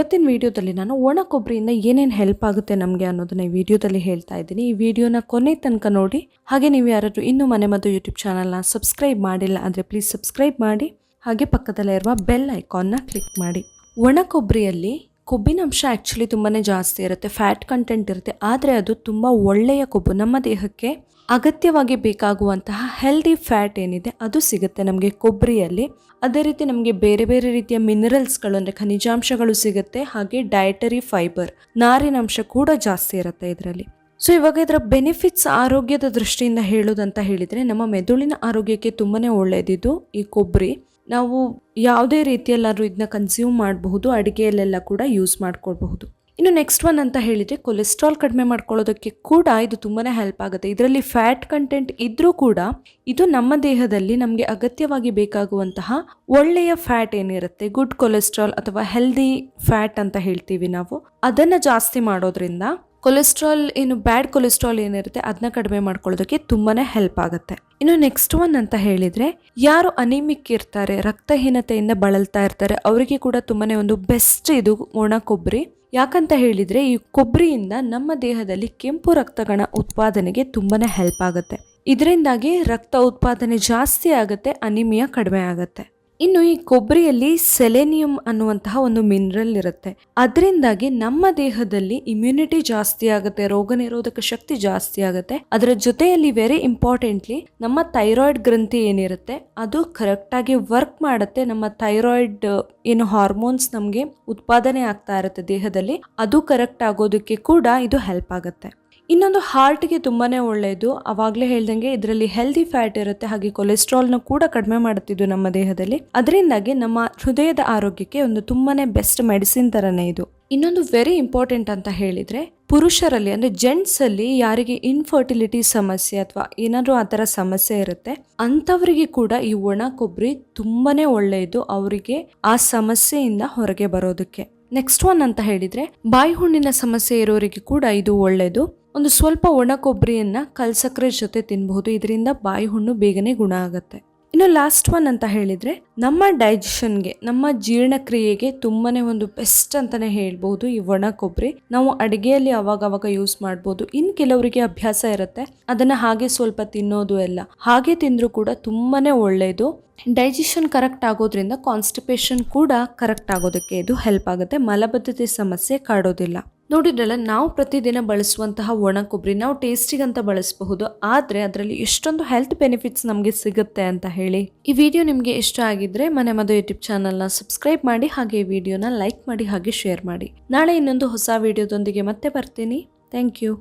ಇವತ್ತಿನ ವಿಡಿಯೋದಲ್ಲಿ ನಾನು ಒಣ ಕೊಬ್ಬರಿಯಿಂದ ಏನೇನು ಹೆಲ್ಪ್ ಆಗುತ್ತೆ ನಮಗೆ ಅನ್ನೋದನ್ನ ಈ ವಿಡಿಯೋದಲ್ಲಿ ಹೇಳ್ತಾ ಇದ್ದೀನಿ. ಈ ವಿಡಿಯೋನ ಕೊನೆ ತನಕ ನೋಡಿ. ಹಾಗೆ ನೀವು ಯಾರಾದರೂ ಇನ್ನೂ ಮನೆ ಮದ್ದು ಯೂಟ್ಯೂಬ್ ಚಾನಲ್ನ ಸಬ್ಸ್ಕ್ರೈಬ್ ಮಾಡಿಲ್ಲ ಅಂದರೆ ಪ್ಲೀಸ್ ಸಬ್ಸ್ಕ್ರೈಬ್ ಮಾಡಿ. ಹಾಗೆ ಪಕ್ಕದಲ್ಲೇ ಇರುವ ಬೆಲ್ ಐಕಾನ್ನ ಕ್ಲಿಕ್ ಮಾಡಿ. ಒಣ ಕೊಬ್ಬರಿಯಲ್ಲಿ ಕೊಬ್ಬಿನ ಅಂಶ ಆ್ಯಕ್ಚುಲಿ ತುಂಬಾ ಜಾಸ್ತಿ ಇರುತ್ತೆ ಫ್ಯಾಟ್ ಕಂಟೆಂಟ್ ಇರುತ್ತೆ, ಆದರೆ ಅದು ತುಂಬ ಒಳ್ಳೆಯ ಕೊಬ್ಬು. ನಮ್ಮ ದೇಹಕ್ಕೆ ಅಗತ್ಯವಾಗಿ ಬೇಕಾಗುವಂತಹ ಹೆಲ್ದಿ ಫ್ಯಾಟ್ ಏನಿದೆ, ಅದು ಸಿಗುತ್ತೆ ನಮಗೆ ಕೊಬ್ಬರಿಯಲ್ಲಿ. ಅದೇ ರೀತಿ ನಮಗೆ ಬೇರೆ ಬೇರೆ ರೀತಿಯ ಮಿನರಲ್ಸ್ಗಳು ಅಂದರೆ ಖನಿಜಾಂಶಗಳು ಸಿಗುತ್ತೆ, ಹಾಗೆ ಡಯಟರಿ ಫೈಬರ್ ನಾರಿನಂಶ ಕೂಡ ಜಾಸ್ತಿ ಇರುತ್ತೆ ಇದರಲ್ಲಿ. ಸೊ ಇವಾಗ ಇದರ ಬೆನಿಫಿಟ್ಸ್ ಆರೋಗ್ಯದ ದೃಷ್ಟಿಯಿಂದ ಹೇಳೋದಂತ ಹೇಳಿದರೆ, ನಮ್ಮ ಮೆದುಳಿನ ಆರೋಗ್ಯಕ್ಕೆ ತುಂಬಾ ಒಳ್ಳೆಯದಿದ್ದು ಈ ಕೊಬ್ಬರಿ. ನಾವು ಯಾವುದೇ ರೀತಿಯಲ್ಲಾದರೂ ಇದನ್ನ ಕನ್ಸ್ಯೂಮ್ ಮಾಡಬಹುದು, ಅಡುಗೆಯಲ್ಲೆಲ್ಲ ಕೂಡ ಯೂಸ್ ಮಾಡ್ಕೊಳ್ಬಹುದು. ಇನ್ನು ನೆಕ್ಸ್ಟ್ ಒನ್ ಅಂತ ಹೇಳಿದರೆ ಕೊಲೆಸ್ಟ್ರಾಲ್ ಕಡಿಮೆ ಮಾಡ್ಕೊಳ್ಳೋದಕ್ಕೆ ಕೂಡ ಇದು ತುಂಬಾ ಹೆಲ್ಪ್ ಆಗುತ್ತೆ. ಇದರಲ್ಲಿ ಫ್ಯಾಟ್ ಕಂಟೆಂಟ್ ಇದ್ದರೂ ಕೂಡ ಇದು ನಮ್ಮ ದೇಹದಲ್ಲಿ ನಮಗೆ ಅಗತ್ಯವಾಗಿ ಬೇಕಾಗುವಂತಹ ಒಳ್ಳೆಯ ಫ್ಯಾಟ್ ಏನಿರುತ್ತೆ ಗುಡ್ ಕೊಲೆಸ್ಟ್ರಾಲ್ ಅಥವಾ ಹೆಲ್ದಿ ಫ್ಯಾಟ್ ಅಂತ ಹೇಳ್ತೀವಿ ನಾವು, ಅದನ್ನು ಜಾಸ್ತಿ ಮಾಡೋದ್ರಿಂದ ಕೊಲೆಸ್ಟ್ರಾಲ್ ಏನು ಬ್ಯಾಡ್ ಕೊಲೆಸ್ಟ್ರಾಲ್ ಏನಿರುತ್ತೆ ಅದನ್ನ ಕಡಿಮೆ ಮಾಡ್ಕೊಳ್ಳೋದಕ್ಕೆ ತುಂಬಾ ಹೆಲ್ಪ್ ಆಗುತ್ತೆ. ಇನ್ನು ನೆಕ್ಸ್ಟ್ ಒನ್ ಅಂತ ಹೇಳಿದರೆ, ಯಾರು ಅನಿಮಿಕ್ ಇರ್ತಾರೆ, ರಕ್ತಹೀನತೆಯಿಂದ ಬಳಲ್ತಾ ಇರ್ತಾರೆ, ಅವರಿಗೆ ಕೂಡ ತುಂಬಾ ಒಂದು ಬೆಸ್ಟ್ ಇದು ಒಣ ಕೊಬ್ಬರಿ. ಯಾಕಂತ ಹೇಳಿದರೆ, ಈ ಕೊಬ್ಬರಿಯಿಂದ ನಮ್ಮ ದೇಹದಲ್ಲಿ ಕೆಂಪು ರಕ್ತಗಣ ಉತ್ಪಾದನೆಗೆ ತುಂಬಾ ಹೆಲ್ಪ್ ಆಗುತ್ತೆ. ಇದರಿಂದಾಗಿ ರಕ್ತ ಉತ್ಪಾದನೆ ಜಾಸ್ತಿ ಆಗುತ್ತೆ ಅನಿಮಿಯಾ ಕಡಿಮೆ ಆಗುತ್ತೆ. ಇನ್ನು ಈ ಕೊಬ್ಬರಿಯಲ್ಲಿ ಸೆಲೆನಿಯಂ ಅನ್ನುವಂತಹ ಒಂದು ಮಿನರಲ್ ಇರುತ್ತೆ. ಅದರಿಂದಾಗಿ ನಮ್ಮ ದೇಹದಲ್ಲಿ ಇಮ್ಯುನಿಟಿ ಜಾಸ್ತಿ ಆಗುತ್ತೆ, ರೋಗ ನಿರೋಧಕ ಶಕ್ತಿ ಜಾಸ್ತಿ ಆಗುತ್ತೆ. ಅದರ ಜೊತೆಯಲ್ಲಿ ವೆರಿ ಇಂಪಾರ್ಟೆಂಟ್ಲಿ ನಮ್ಮ ಥೈರಾಯ್ಡ್ ಗ್ರಂಥಿ ಏನಿರುತ್ತೆ, ಅದು ಕರೆಕ್ಟಾಗಿ ವರ್ಕ್ ಮಾಡುತ್ತೆ. ನಮ್ಮ ಥೈರಾಯ್ಡ್ ಏನು ಹಾರ್ಮೋನ್ಸ್ ನಮಗೆ ಉತ್ಪಾದನೆ ಆಗ್ತಾ ಇರುತ್ತೆ ದೇಹದಲ್ಲಿ, ಅದು ಕರೆಕ್ಟ್ ಆಗೋದಕ್ಕೆ ಕೂಡ ಇದು ಹೆಲ್ಪ್ ಆಗುತ್ತೆ. ಇನ್ನೊಂದು ಹಾರ್ಟ್ಗೆ ತುಂಬಾ ಒಳ್ಳೆಯದು ಆವಾಗಲೇ ಹೇಳ್ದಂಗೆ ಇದರಲ್ಲಿ ಹೆಲ್ದಿ ಫ್ಯಾಟ್ ಇರುತ್ತೆ. ಹಾಗೆ ಕೊಲೆಸ್ಟ್ರಾಲ್ನ ಕೂಡ ಕಡಿಮೆ ಮಾಡುತ್ತಿದ್ದು ನಮ್ಮ ದೇಹದಲ್ಲಿ. ಅದರಿಂದಾಗಿ ನಮ್ಮ ಹೃದಯದ ಆರೋಗ್ಯಕ್ಕೆ ಒಂದು ತುಂಬಾ ಬೆಸ್ಟ್ ಮೆಡಿಸಿನ್ ಥರನೇ ಇದು. ಇನ್ನೊಂದು ವೆರಿ ಇಂಪಾರ್ಟೆಂಟ್ ಅಂತ ಹೇಳಿದರೆ ಪುರುಷರಲ್ಲಿ, ಅಂದರೆ ಜೆಂಟ್ಸಲ್ಲಿ ಯಾರಿಗೆ ಇನ್ಫರ್ಟಿಲಿಟಿ ಸಮಸ್ಯೆ ಅಥವಾ ಏನಾದರೂ ಆ ಥರ ಸಮಸ್ಯೆ ಇರುತ್ತೆ, ಅಂಥವರಿಗೆ ಕೂಡ ಈ ಒಣ ಕೊಬ್ಬರಿ ತುಂಬಾ ಒಳ್ಳೆಯದು ಅವರಿಗೆ ಆ ಸಮಸ್ಯೆಯಿಂದ ಹೊರಗೆ ಬರೋದಕ್ಕೆ. ನೆಕ್ಸ್ಟ್ ಒನ್ ಅಂತ ಹೇಳಿದರೆ ಬಾಯಿ ಹುಣ್ಣಿನ ಸಮಸ್ಯೆ ಇರೋರಿಗೆ ಕೂಡ ಇದು ಒಳ್ಳೆಯದು ಒಂದು ಸ್ವಲ್ಪ ಒಣ ಕೊಬ್ಬರಿಯನ್ನು ಕಲ್ಸಕ್ಕರೆ ಜೊತೆ ತಿನ್ನಬಹುದು ಇದರಿಂದ ಬಾಯಿ ಹುಣ್ಣು ಬೇಗನೆ ಗುಣ ಆಗುತ್ತೆ. ಇನ್ನು ಲಾಸ್ಟ್ ಒನ್ ಅಂತ ಹೇಳಿದರೆ, ನಮ್ಮ ಡೈಜೆಷನ್ಗೆ ನಮ್ಮ ಜೀರ್ಣಕ್ರಿಯೆಗೆ ತುಂಬಾನೇ ಒಂದು ಬೆಸ್ಟ್ ಅಂತಾನೆ ಹೇಳ್ಬೋದು ಈ ಒಣ ಕೊಬ್ಬರಿ. ನಾವು ಅಡುಗೆಯಲ್ಲಿ ಅವಾಗವಾಗ ಅವಾಗ ಯೂಸ್ ಮಾಡ್ಬೋದು. ಇನ್ನು ಕೆಲವರಿಗೆ ಅಭ್ಯಾಸ ಇರುತ್ತೆ. ಅದನ್ನು ಹಾಗೆ ಸ್ವಲ್ಪ ತಿನ್ನೋದು ಎಲ್ಲ. ಹಾಗೆ ತಿಂದರೂ ಕೂಡ ತುಂಬಾನೇ ಒಳ್ಳೆಯದು ಡೈಜೆಷನ್ ಕರೆಕ್ಟ್ ಆಗೋದ್ರಿಂದ ಕಾನ್ಸ್ಟಿಪೇಷನ್ ಕೂಡ ಕರೆಕ್ಟ್ ಆಗೋದಕ್ಕೆ ಇದು ಹೆಲ್ಪ್ ಆಗುತ್ತೆ. ಮಲಬದ್ಧತೆ ಸಮಸ್ಯೆ ಕಾಡೋದಿಲ್ಲ. ನೋಡಿದ್ರಲ್ಲ, ನಾವು ಪ್ರತಿದಿನ ಬಳಸುವಂತಹ ಒಣ ಕೊಬ್ಬರಿ, ನಾವು ಟೇಸ್ಟಿಗಂತ ಬಳಸಬಹುದು, ಆದರೆ ಅದರಲ್ಲಿ ಎಷ್ಟೊಂದು ಹೆಲ್ತ್ ಬೆನಿಫಿಟ್ಸ್ ನಮಗೆ ಸಿಗುತ್ತೆ ಅಂತ ಹೇಳಿ. ಈ ವಿಡಿಯೋ ನಿಮಗೆ ಇಷ್ಟ ಆಗಿದ್ರೆ ಮನೆ ಮದು ಯೂಟ್ಯೂಬ್ ಚಾನಲ್ನ ಸಬ್ಸ್ಕ್ರೈಬ್ ಮಾಡಿ, ಹಾಗೆ ಈ ವಿಡಿಯೋನ ಲೈಕ್ ಮಾಡಿ, ಹಾಗೆ ಶೇರ್ ಮಾಡಿ. ನಾಳೆ ಇನ್ನೊಂದು ಹೊಸ ವಿಡಿಯೋದೊಂದಿಗೆ ಮತ್ತೆ ಬರ್ತೀನಿ. Thank you